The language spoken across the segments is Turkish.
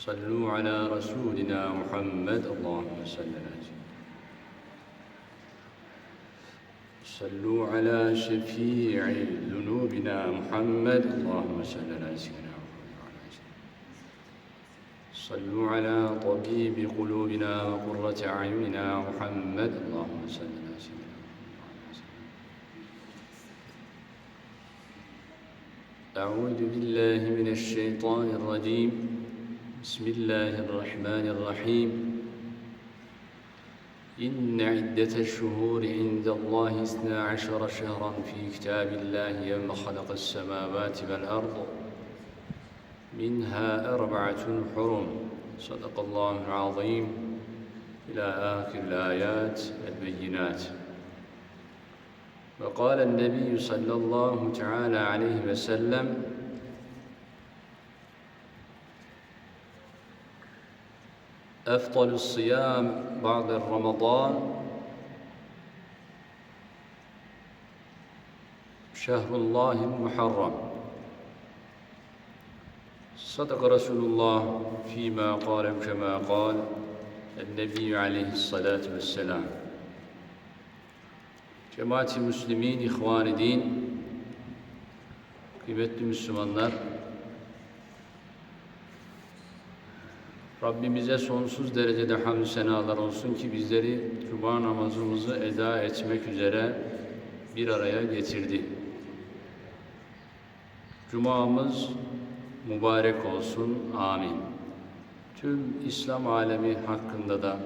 صلوا على رسولنا محمد. اللهم صل على صلوا على شفيع ذنوبنا محمد. اللهم صل على سيدنا محمد. صلوا على طبيب قلوبنا وقرة أعيننا محمد. اللهم صل على سيدنا. أعوذ بالله من الشيطان الرجيم. بسم الله الرحمن الرحيم. إن عدة الشهور عند الله اثنا عشر شهرا في كتاب الله يوم خلق السماوات والأرض. منها أربعة حرم. صدق الله العظيم. إلى آخر الآيات البينات. وقال النبي صلى الله تعالى عليه وسلم أفضل الصيام بعد رمضان شهر الله المحرم. صدق رسول الله فيما قال كما قال النبي عليه الصلاة والسلام. Cemaati Müslümin, İhvan-ı Din, kıymetli Müslümanlar, Rabbimize sonsuz derecede hamdü senalar olsun ki bizleri Cuma namazımızı eda etmek üzere bir araya getirdi. Cumamız mübarek olsun. Amin. Tüm İslam alemi hakkında da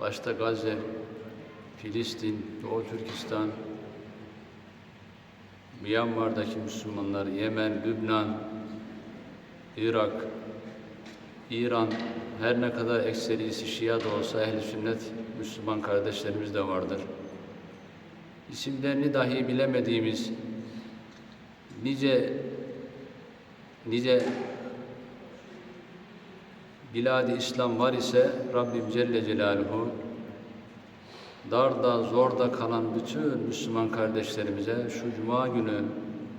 başta Gazze, Filistin, Doğu Türkistan, Myanmar'daki Müslümanlar, Yemen, Lübnan, Irak, İran her ne kadar ekserisi Şia da olsa ehl sünnet Müslüman kardeşlerimiz de vardır. İsimlerini dahi bilemediğimiz nice nice biladi İslam var ise Rabbim Celle Celaluhu darda zorda kalan bütün Müslüman kardeşlerimize şu cuma günü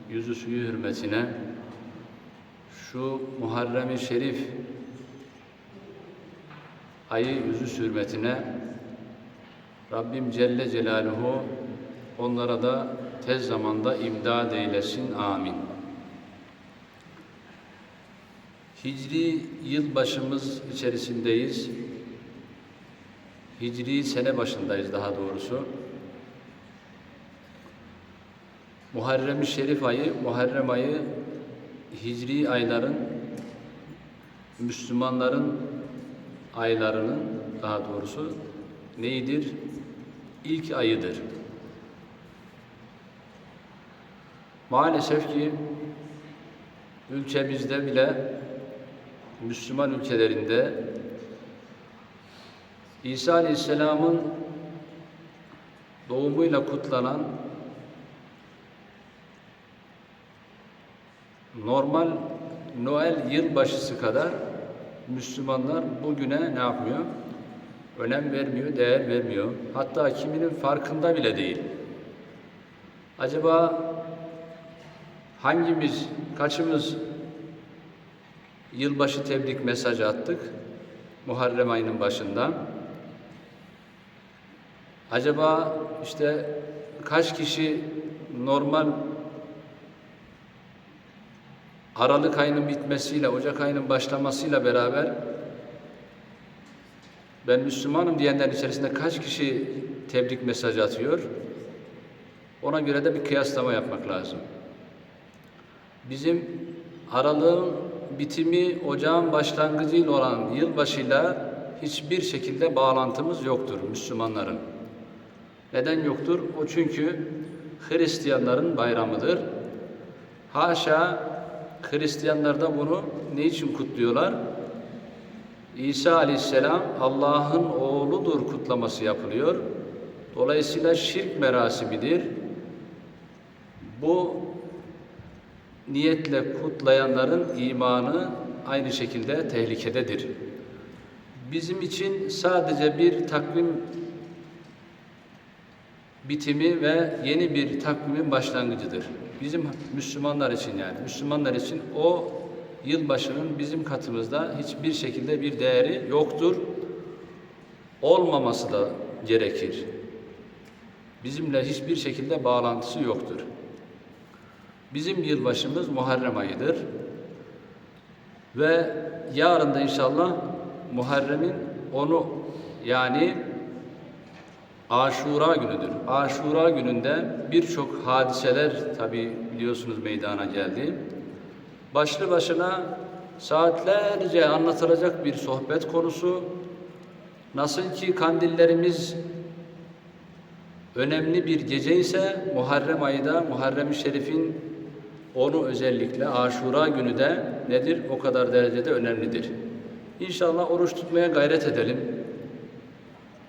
yüzü suyu hürmetine şu Muharrem-i Şerif ayı yüzü hürmetine Rabbim Celle Celaluhu onlara da tez zamanda imdad eylesin. Amin. Hicri yılbaşımız içerisindeyiz. Hicri sene başındayız daha doğrusu. Muharrem-i Şerif ayı, Muharrem ayı Hicri ayların Müslümanların aylarının daha doğrusu neyidir? İlk ayıdır. Maalesef ki ülkemizde bile Müslüman ülkelerinde İsa Aleyhisselam'ın doğumuyla kutlanan normal Noel yılbaşısı kadar Müslümanlar bugüne ne yapmıyor? Önem vermiyor, değer vermiyor. Hatta kiminin farkında bile değil. Acaba hangimiz, kaçımız yılbaşı tebrik mesajı attık Muharrem ayının başında? Acaba işte kaç kişi normal Aralık ayının bitmesiyle, Ocak ayının başlamasıyla beraber ben Müslümanım diyenlerin içerisinde kaç kişi tebrik mesajı atıyor? Ona göre de bir kıyaslama yapmak lazım. Bizim aralığın bitimi ocağın başlangıcıyla olan yılbaşıyla hiçbir şekilde bağlantımız yoktur Müslümanların. Neden yoktur? O çünkü Hristiyanların bayramıdır. Haşa Hristiyanlar da bunu ne için kutluyorlar? İsa aleyhisselam Allah'ın oğludur kutlaması yapılıyor. Dolayısıyla şirk merasimidir. Bu niyetle kutlayanların imanı aynı şekilde tehlikededir. Bizim için sadece bir takvim bitimi ve yeni bir takvimin başlangıcıdır. Bizim Müslümanlar için yani Müslümanlar için o yılbaşının bizim katımızda hiçbir şekilde bir değeri yoktur. Olmaması da gerekir. Bizimle hiçbir şekilde bağlantısı yoktur. Bizim yılbaşımız Muharrem ayıdır. Ve yarın da inşallah Muharrem'in onu yani Aşura günüdür. Aşura gününde birçok hadiseler tabi biliyorsunuz meydana geldi. Başlı başına saatlerce anlatılacak bir sohbet konusu. Nasıl ki kandillerimiz önemli bir gece ise Muharrem ayında Muharrem-i Şerif'in onu özellikle Aşura günü de nedir? O kadar derecede önemlidir. İnşallah oruç tutmaya gayret edelim.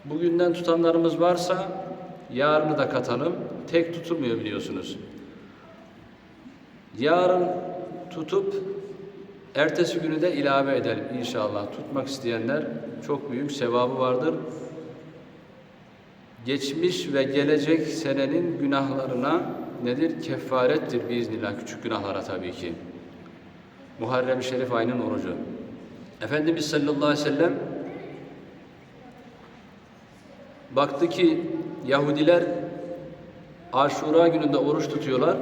Bugünden tutanlarımız varsa yarını da katalım. Tek tutulmuyor biliyorsunuz. Yarın tutup ertesi günü de ilave edelim inşallah. Tutmak isteyenler çok büyük sevabı vardır. Geçmiş ve gelecek senenin günahlarına nedir? Kefarettir biiznillah. Küçük günahlara tabii ki. Muharrem-i Şerif ayının orucu. Efendimiz sallallahu aleyhi ve sellem baktı ki Yahudiler Aşura gününde oruç tutuyorlar.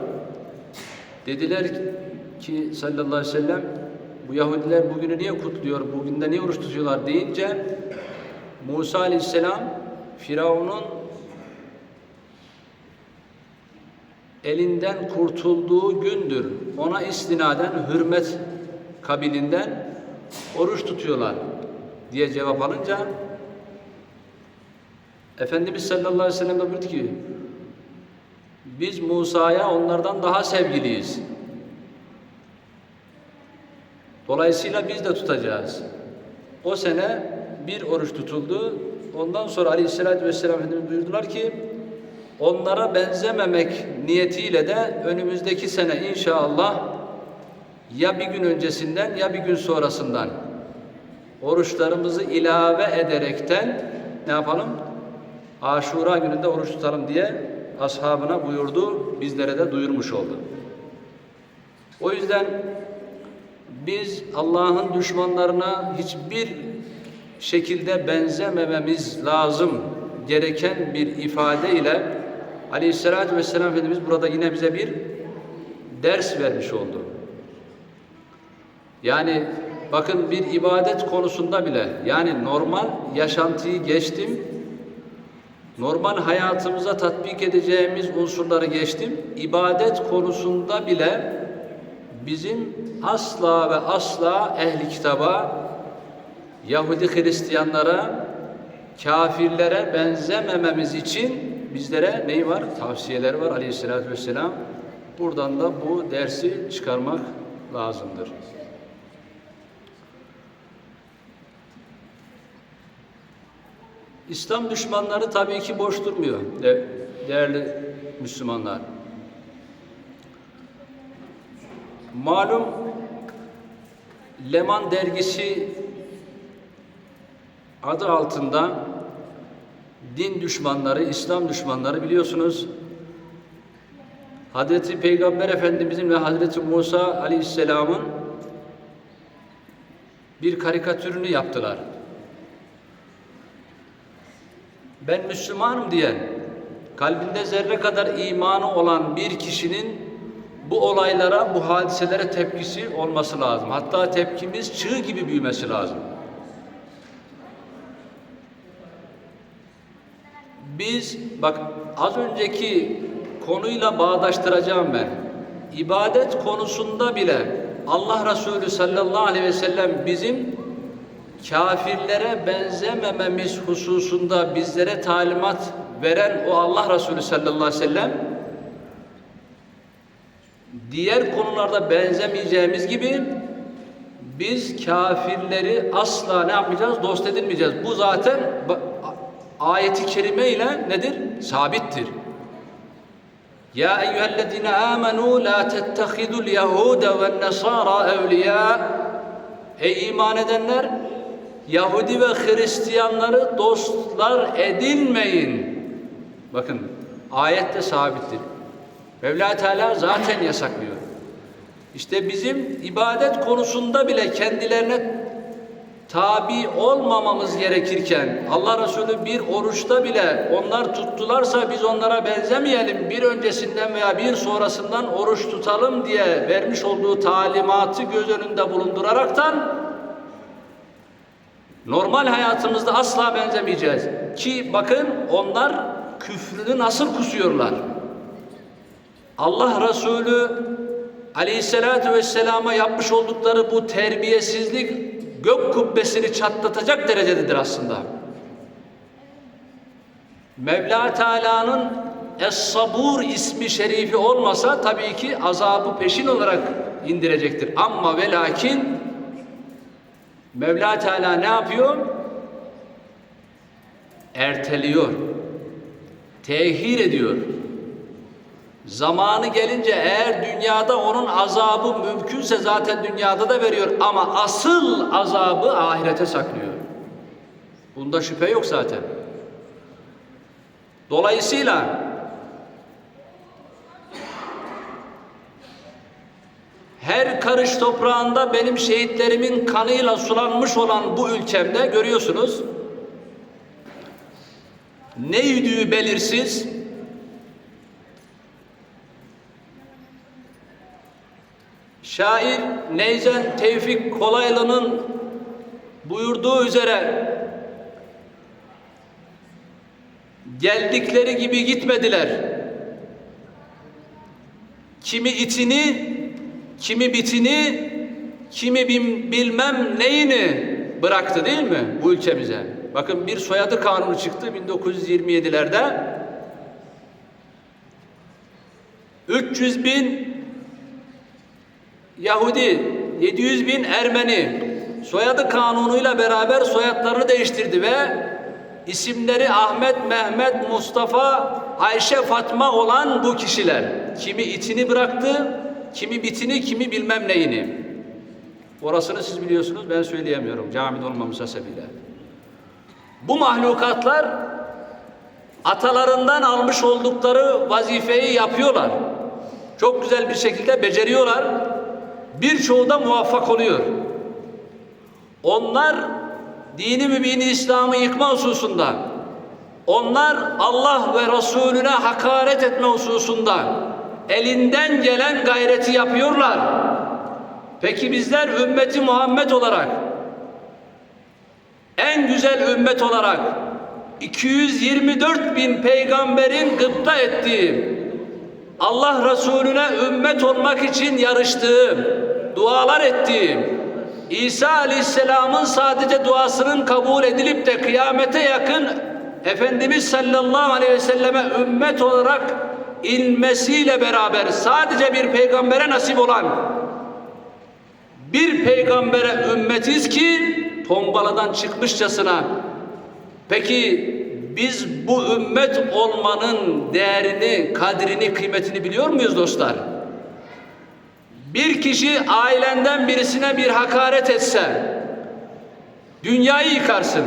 Dediler ki sallallahu aleyhi ve sellem bu Yahudiler bugünü niye kutluyor, bugün de niye oruç tutuyorlar deyince Musa aleyhisselam Firavun'un elinden kurtulduğu gündür. Ona istinaden hürmet kabilinden oruç tutuyorlar diye cevap alınca Efendimiz sallallahu aleyhi ve sellem de buyurdu ki biz Musa'ya onlardan daha sevgiliyiz. Dolayısıyla biz de tutacağız. O sene bir oruç tutuldu. Ondan sonra Aleyhisselatü Vesselam Efendimiz buyurdular ki onlara benzememek niyetiyle de önümüzdeki sene inşallah ya bir gün öncesinden ya bir gün sonrasından oruçlarımızı ilave ederekten ne yapalım? Aşura gününde oruç tutalım diye ashabına buyurdu, bizlere de duyurmuş oldu. O yüzden biz Allah'ın düşmanlarına hiçbir şekilde benzemememiz lazım gereken bir ifade ile Aleyhisselatü Vesselam Efendimiz burada yine bize bir ders vermiş oldu. Yani bakın bir ibadet konusunda bile yani normal yaşantıyı geçtim normal hayatımıza tatbik edeceğimiz unsurları geçtim. İbadet konusunda bile bizim asla ve asla ehli kitaba, Yahudi Hristiyanlara, kafirlere benzemememiz için bizlere neyi var? Tavsiyeler var aleyhissalatü vesselam. Buradan da bu dersi çıkarmak lazımdır. İslam düşmanları tabii ki boş durmuyor de, değerli Müslümanlar. Malum Leman dergisi adı altında din düşmanları, İslam düşmanları biliyorsunuz Hazreti Peygamber Efendimizin ve Hazreti Musa Aleyhisselam'ın bir karikatürünü yaptılar. Ben Müslümanım diyen, kalbinde zerre kadar imanı olan bir kişinin bu olaylara, bu hadiselere tepkisi olması lazım. Hatta tepkimiz çığ gibi büyümesi lazım. Biz, bak az önceki konuyla bağdaştıracağım ben. İbadet konusunda bile Allah Resulü sallallahu aleyhi ve sellem bizim kafirlere benzemememiz hususunda bizlere talimat veren o Allah Resulü sallallahu aleyhi ve sellem diğer konularda benzemeyeceğimiz gibi Biz kafirleri asla ne yapmayacağız? Dost edinmeyeceğiz. Bu zaten ayeti kerime ile nedir? Sabittir. Ya eyyühellezine amenu la tettehidul yehude ve nesara evliya Ey iman edenler Yahudi ve Hristiyanları dostlar edinmeyin. Bakın ayette sabittir. Mevla Teala zaten yasaklıyor. İşte bizim ibadet konusunda bile kendilerine tabi olmamamız gerekirken Allah Resulü bir oruçta bile onlar tuttularsa biz onlara benzemeyelim bir öncesinden veya bir sonrasından oruç tutalım diye vermiş olduğu talimatı göz önünde bulunduraraktan normal hayatımızda asla benzemeyeceğiz. Ki bakın onlar küfrünü nasıl kusuyorlar. Allah Resulü Aleyhisselatü Vesselam'a yapmış oldukları bu terbiyesizlik gök kubbesini çatlatacak derecededir aslında. Mevla Teala'nın Es-Sabur ismi şerifi olmasa tabii ki azabı peşin olarak indirecektir. Ama ve lakin Mevla Teala ne yapıyor? Erteliyor. Tehir ediyor. Zamanı gelince eğer dünyada onun azabı mümkünse zaten dünyada da veriyor ama asıl azabı ahirete saklıyor. Bunda şüphe yok zaten. Dolayısıyla her karış toprağında benim şehitlerimin kanıyla sulanmış olan bu ülkemde görüyorsunuz ne yüdüğü belirsiz Şair Neyzen Tevfik Kolaylı'nın buyurduğu üzere geldikleri gibi gitmediler. Kimi itini, kimi bitini, kimi bilmem neyini bıraktı değil mi bu ülkemize? Bakın bir soyadı kanunu çıktı 1927'lerde. 300 bin Yahudi, 700 bin Ermeni soyadı kanunuyla beraber soyadlarını değiştirdi ve isimleri Ahmet, Mehmet, Mustafa, Ayşe, Fatma olan bu kişiler kimi itini bıraktı, kimi bitini, kimi bilmem neyini. Orasını siz biliyorsunuz, ben söyleyemiyorum camide olmamız hasebiyle. Bu mahlukatlar atalarından almış oldukları vazifeyi yapıyorlar. Çok güzel bir şekilde beceriyorlar birçoğu da muvaffak oluyor. Onlar dini mübini İslam'ı yıkma hususunda, onlar Allah ve Resulüne hakaret etme hususunda elinden gelen gayreti yapıyorlar. Peki bizler ümmeti Muhammed olarak en güzel ümmet olarak 224 bin peygamberin gıpta ettiği Allah Resulüne ümmet olmak için yarıştığı, dualar ettiği, İsa Aleyhisselam'ın sadece duasının kabul edilip de kıyamete yakın Efendimiz sallallahu aleyhi ve selleme ümmet olarak inmesiyle beraber sadece bir peygambere nasip olan bir peygambere ümmetiz ki tombaladan çıkmışçasına peki biz bu ümmet olmanın değerini, kadrini, kıymetini biliyor muyuz dostlar? Bir kişi ailenden birisine bir hakaret etse, dünyayı yıkarsın.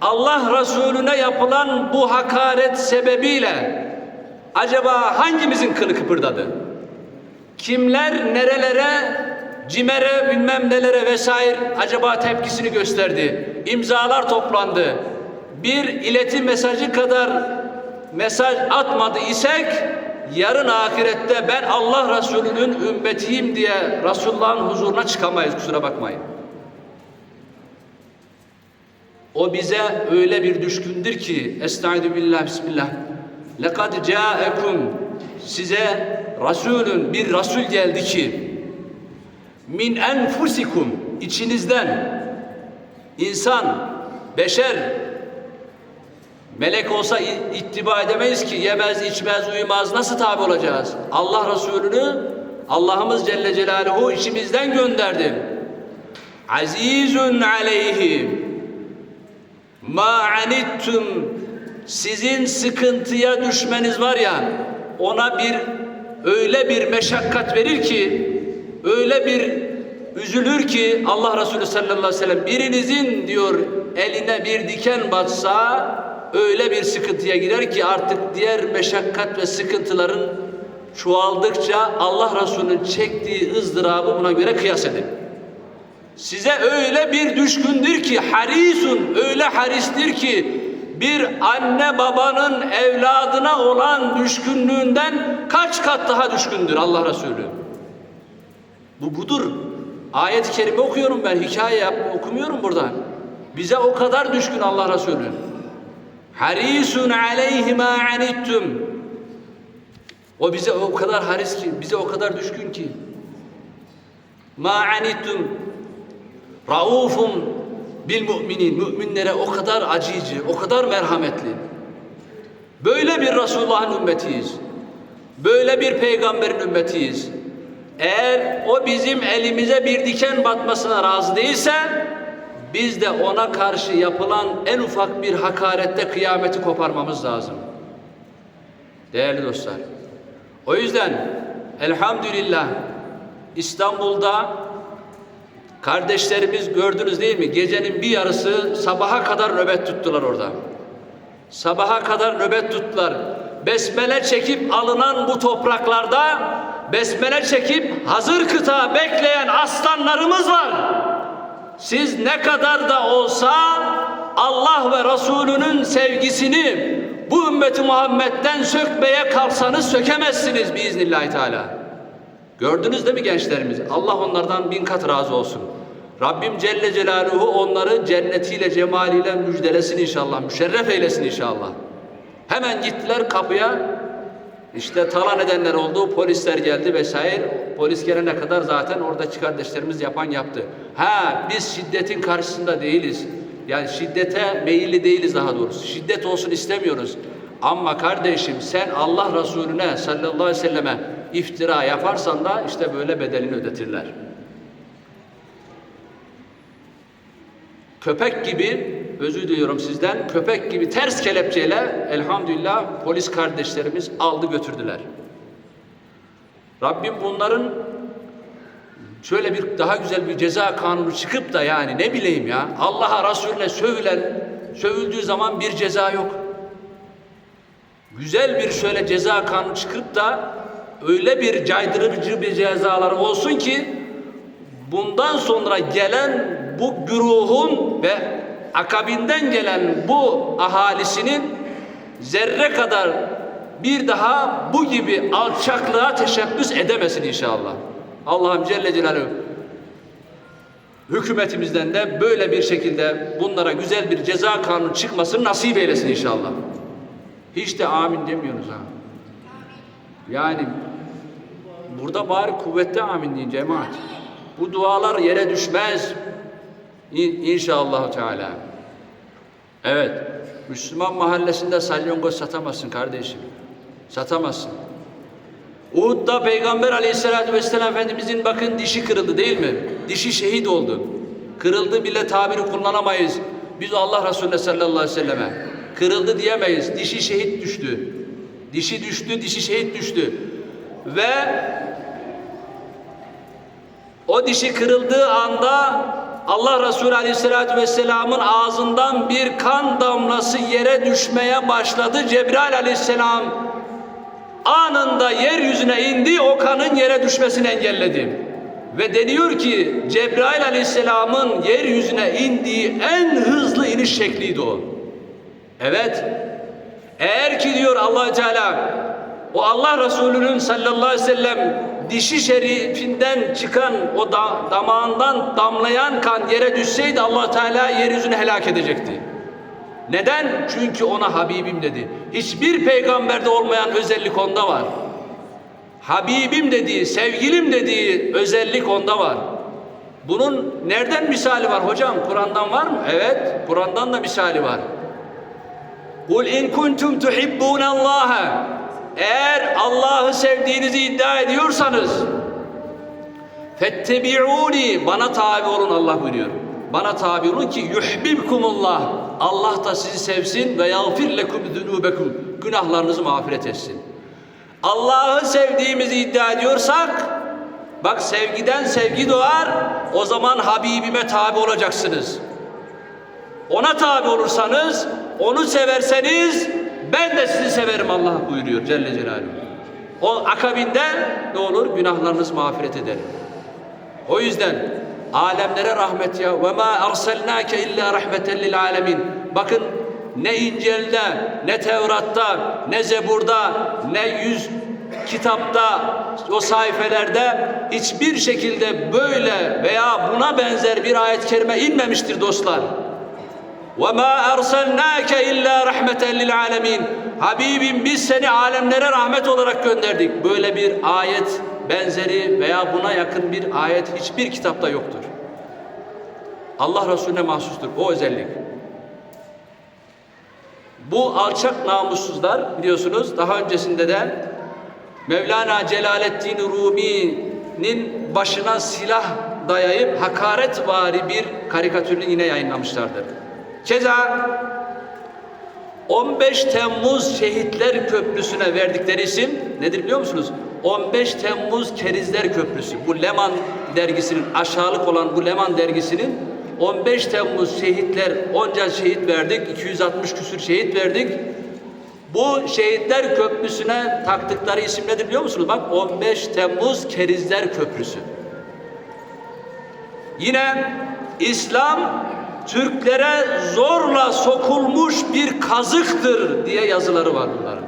Allah Resulüne yapılan bu hakaret sebebiyle acaba hangimizin kılı kıpırdadı? Kimler nerelere, cimere bilmem nelere vesaire acaba tepkisini gösterdi? İmzalar toplandı bir ileti mesajı kadar mesaj atmadı isek yarın ahirette ben Allah Resulü'nün ümmetiyim diye Resulullah'ın huzuruna çıkamayız kusura bakmayın. O bize öyle bir düşkündür ki Estaizu bismillah Lekad caekum size Resulün bir Resul geldi ki min enfusikum içinizden insan, beşer Melek olsa ittiba edemeyiz ki yemez, içmez, uyumaz. Nasıl tabi olacağız? Allah Resulü'nü Allah'ımız Celle Celaluhu içimizden gönderdi. azizun aleyhi ma anittum sizin sıkıntıya düşmeniz var ya ona bir öyle bir meşakkat verir ki öyle bir üzülür ki Allah Resulü sallallahu aleyhi ve sellem birinizin diyor eline bir diken batsa öyle bir sıkıntıya girer ki artık diğer meşakkat ve sıkıntıların çoğaldıkça Allah Resulü'nün çektiği ızdırabı buna göre kıyas edin. Size öyle bir düşkündür ki harisun öyle haristir ki bir anne babanın evladına olan düşkünlüğünden kaç kat daha düşkündür Allah Resulü. Bu budur. Ayet-i kerime okuyorum ben, hikaye yap, okumuyorum buradan. Bize o kadar düşkün Allah Resulü. Harisun aleyhi ma anittum. O bize o kadar haris ki, bize o kadar düşkün ki. Ma anittum. Raufum bil müminin. Müminlere o kadar acıyıcı, o kadar merhametli. Böyle bir Resulullah'ın ümmetiyiz. Böyle bir peygamberin ümmetiyiz. Eğer o bizim elimize bir diken batmasına razı değilse biz de ona karşı yapılan en ufak bir hakarette kıyameti koparmamız lazım. Değerli dostlar. O yüzden elhamdülillah İstanbul'da kardeşlerimiz gördünüz değil mi? Gecenin bir yarısı sabaha kadar nöbet tuttular orada. Sabaha kadar nöbet tuttular. Besmele çekip alınan bu topraklarda besmele çekip hazır kıta bekleyen aslanlarımız var. Siz ne kadar da olsa Allah ve Resulünün sevgisini bu ümmeti Muhammed'den sökmeye kalksanız sökemezsiniz biiznillahü teala. Gördünüz değil mi gençlerimiz? Allah onlardan bin kat razı olsun. Rabbim Celle Celaluhu onları cennetiyle, cemaliyle müjdelesin inşallah. Müşerref eylesin inşallah. Hemen gittiler kapıya. İşte talan edenler oldu, polisler geldi vesaire. Polis gelene kadar zaten oradaki kardeşlerimiz yapan yaptı. Ha biz şiddetin karşısında değiliz. Yani şiddete meyilli değiliz daha doğrusu. Şiddet olsun istemiyoruz. Ama kardeşim sen Allah Resulüne sallallahu aleyhi ve selleme iftira yaparsan da işte böyle bedelini ödetirler. Köpek gibi, özür diliyorum sizden, köpek gibi ters kelepçeyle elhamdülillah polis kardeşlerimiz aldı götürdüler. Rabbim bunların şöyle bir daha güzel bir ceza kanunu çıkıp da yani ne bileyim ya Allah'a Resulüne sövülen, sövüldüğü zaman bir ceza yok. Güzel bir şöyle ceza kanunu çıkıp da öyle bir caydırıcı bir cezalar olsun ki bundan sonra gelen bu güruhun ve akabinden gelen bu ahalisinin zerre kadar bir daha bu gibi alçaklığa teşebbüs edemesin inşallah. Allah'ım Celle Celaluhu hükümetimizden de böyle bir şekilde bunlara güzel bir ceza kanunu çıkmasını nasip eylesin inşallah. Hiç de amin demiyoruz ha. Yani burada bari kuvvetli amin deyin cemaat. Bu dualar yere düşmez. İn, inşallah Teala. Evet. Müslüman mahallesinde salyongoz satamazsın kardeşim. Satamazsın. Uhud'da Peygamber Aleyhisselatü Vesselam Efendimizin bakın dişi kırıldı değil mi? Dişi şehit oldu. Kırıldı bile tabiri kullanamayız. Biz Allah Resulüne sallallahu aleyhi ve selleme. Kırıldı diyemeyiz. Dişi şehit düştü. Dişi düştü, dişi şehit düştü. Ve o dişi kırıldığı anda Allah Resulü Aleyhisselatü Vesselam'ın ağzından bir kan damlası yere düşmeye başladı. Cebrail Aleyhisselam anında yeryüzüne indi, o kanın yere düşmesini engelledi. Ve deniyor ki Cebrail Aleyhisselam'ın yeryüzüne indiği en hızlı iniş şekliydi o. Evet. Eğer ki diyor allah Teala o Allah Resulü'nün sallallahu aleyhi ve sellem dişi şerifinden çıkan o da, damağından damlayan kan yere düşseydi allah Teala yeryüzünü helak edecekti. Neden? Çünkü ona Habibim dedi. Hiçbir peygamberde olmayan özellik onda var. Habibim dediği, sevgilim dediği özellik onda var. Bunun nereden misali var hocam? Kur'an'dan var mı? Evet, Kur'an'dan da misali var. Kul in kuntum tuhibbunallaha eğer Allah'ı sevdiğinizi iddia ediyorsanız Fettebi'uni bana tabi olun Allah buyuruyor. Bana tabi olun ki yuhbibkumullah. Allah da sizi sevsin ve yağfir lekum zunubekum. Günahlarınızı mağfiret etsin. Allah'ı sevdiğimizi iddia ediyorsak bak sevgiden sevgi doğar. O zaman Habibime tabi olacaksınız. Ona tabi olursanız, onu severseniz ben de sizi severim Allah buyuruyor Celle Celaluhu. O akabinde ne olur? Günahlarınız mağfiret eder. O yüzden alemlere rahmet ya. Ve ma arsalnake illa rahmeten lil alemin. Bakın ne İncil'de, ne Tevrat'ta, ne Zebur'da, ne yüz kitapta, o sayfelerde hiçbir şekilde böyle veya buna benzer bir ayet-i kerime inmemiştir dostlar. Ve ma erselnake illa rahmeten lil alemin. Habibim biz seni alemlere rahmet olarak gönderdik. Böyle bir ayet benzeri veya buna yakın bir ayet hiçbir kitapta yoktur. Allah Resulüne mahsustur o özellik. Bu alçak namussuzlar biliyorsunuz daha öncesinde de Mevlana Celaleddin Rumi'nin başına silah dayayıp hakaret hakaretvari bir karikatürünü yine yayınlamışlardır. Keza 15 Temmuz Şehitler Köprüsü'ne verdikleri isim nedir biliyor musunuz? 15 Temmuz Kerizler Köprüsü. Bu Leman dergisinin aşağılık olan bu Leman dergisinin 15 Temmuz şehitler onca şehit verdik, 260 küsür şehit verdik. Bu şehitler köprüsüne taktıkları isim nedir biliyor musunuz? Bak 15 Temmuz Kerizler Köprüsü. Yine İslam Türklere zorla sokulmuş bir kazıktır diye yazıları var bunların.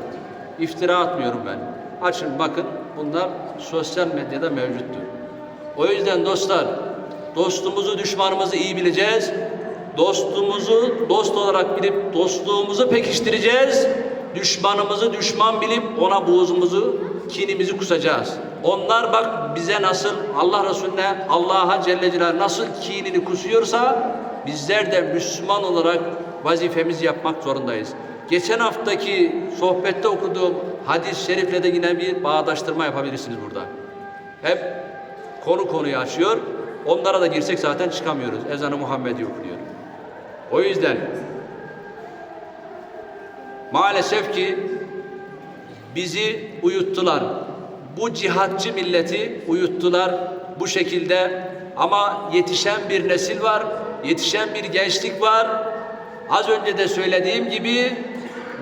İftira atmıyorum ben. Açın bakın bunlar sosyal medyada mevcuttur. O yüzden dostlar dostumuzu düşmanımızı iyi bileceğiz. Dostumuzu dost olarak bilip dostluğumuzu pekiştireceğiz. Düşmanımızı düşman bilip ona buğzumuzu, kinimizi kusacağız. Onlar bak bize nasıl Allah Resulüne, Allah'a Celle Celaluhu nasıl kinini kusuyorsa bizler de Müslüman olarak vazifemizi yapmak zorundayız. Geçen haftaki sohbette okuduğum hadis-i şerifle de yine bir bağdaştırma yapabilirsiniz burada. Hep konu konuyu açıyor. Onlara da girsek zaten çıkamıyoruz. Ezanı Muhammedi okunuyor. O yüzden maalesef ki bizi uyuttular. Bu cihatçı milleti uyuttular bu şekilde ama yetişen bir nesil var, yetişen bir gençlik var. Az önce de söylediğim gibi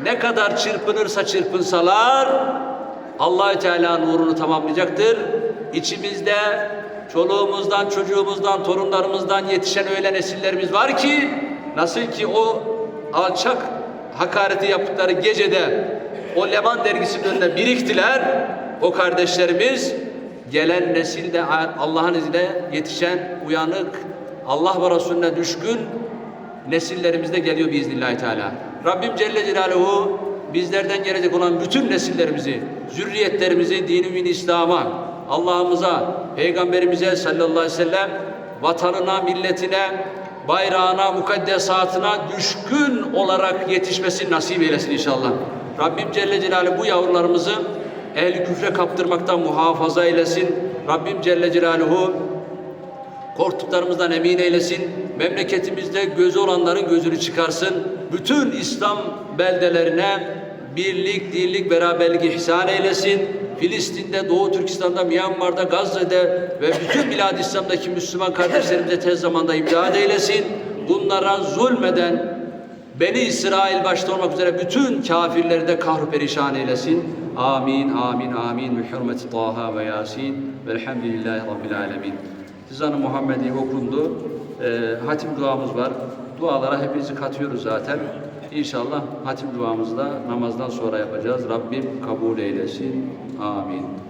ne kadar çırpınırsa çırpınsalar Allahü Teala nurunu tamamlayacaktır. İçimizde çoluğumuzdan, çocuğumuzdan, torunlarımızdan yetişen öyle nesillerimiz var ki nasıl ki o alçak hakareti yaptıkları gecede o Leman dergisinin önünde biriktiler. O kardeşlerimiz gelen nesilde Allah'ın izniyle yetişen, uyanık, Allah ve Resulüne düşkün nesillerimizde geliyor biiznillahü teala. Rabbim Celle Celaluhu bizlerden gelecek olan bütün nesillerimizi, zürriyetlerimizi dini İslam'a, Allah'ımıza, Peygamberimize sallallahu aleyhi ve sellem vatanına, milletine, bayrağına, mukaddesatına düşkün olarak yetişmesini nasip eylesin inşallah. Rabbim Celle Celaluhu bu yavrularımızı ehli küfre kaptırmaktan muhafaza eylesin. Rabbim Celle Celaluhu korktuklarımızdan emin eylesin. Memleketimizde gözü olanların gözünü çıkarsın. Bütün İslam beldelerine birlik, dirlik, beraberlik ihsan eylesin. Filistin'de, Doğu Türkistan'da, Myanmar'da, Gazze'de ve bütün Bilad İslam'daki Müslüman kardeşlerimize tez zamanda imdad eylesin. Bunlara zulmeden Beni İsrail başta olmak üzere bütün kafirleri de kahru perişan eylesin. Amin, amin, amin. Bi hürmeti Taha ve Yasin. Velhamdülillahi Rabbil alemin. Sizan-ı Muhammedi okundu. Ee, hatim duamız var. Dualara hepinizi katıyoruz zaten. İnşallah hatim duamızı da namazdan sonra yapacağız. Rabbim kabul eylesin. Amin.